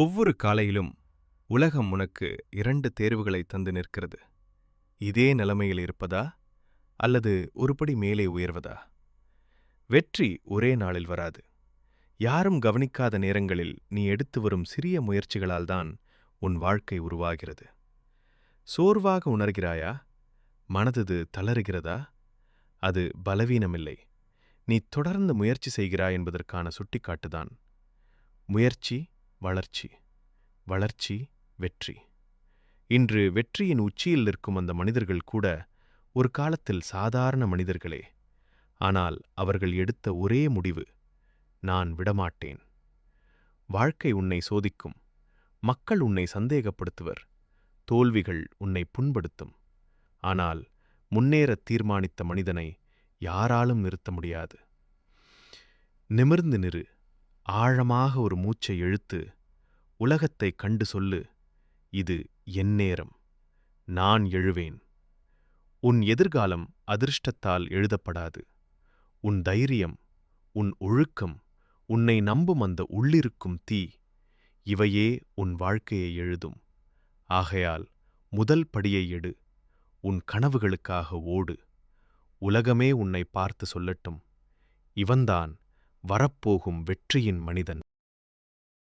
ஒவ்வொரு காலையிலும் உலகம் உனக்கு இரண்டு தேர்வுகளை தந்து நிற்கிறது. இதே நிலைமையில் இருப்பதா? அல்லது ஒருபடி மேலே உயர்வதா? வெற்றி ஒரே நாளில் வராது. யாரும் கவனிக்காத நேரங்களில் நீ எடுத்து வரும் சிறிய முயற்சிகளால்தான் உன் வாழ்க்கை உருவாகிறது. சோர்வாக உணர்கிறாயா? மனதது தளறுகிறதா அது பலவீனமில்லை. நீ தொடர்ந்து முயற்சி செய்கிறாய் என்பதற்கான சுட்டிக்காட்டுதான். முயற்சி வளர்ச்சி வளர்ச்சி வெற்றி. இன்று வெற்றியின் உச்சியில் நிற்கும் அந்த மனிதர்கள் கூட ஒரு காலத்தில் சாதாரண மனிதர்களே. ஆனால் அவர்கள் எடுத்த ஒரே முடிவு நான் விடமாட்டேன். வாழ்க்கை உன்னை சோதிக்கும் மக்கள் உன்னை சந்தேகப்படுத்துவர் தோல்விகள் உன்னை புண்படுத்தும். ஆனால் முன்னேறத் தீர்மானித்த மனிதனை யாராலும் நிறுத்த முடியாது. நிமிர்ந்து நிறு ஆழமாக ஒரு மூச்சை இழுத்து உலகத்தைக் கண்டு சொல்லு இது என் நேரம் நான் எழுவேன். உன் எதிர்காலம் அதிர்ஷ்டத்தால் எழுதப்படாது. உன் தைரியம் உன் ஒழுக்கம் உன்னை நம்பும் அந்த உள்ளிருக்கும் தீ இவையே உன் வாழ்க்கையை எழுதும். ஆகையால் முதல் படியை எடு உன் கனவுகளுக்காக ஓடு. உலகமே உன்னை பார்த்து சொல்லட்டும். இவன்தான் வரப்போகும் வெற்றியின் மனிதன்.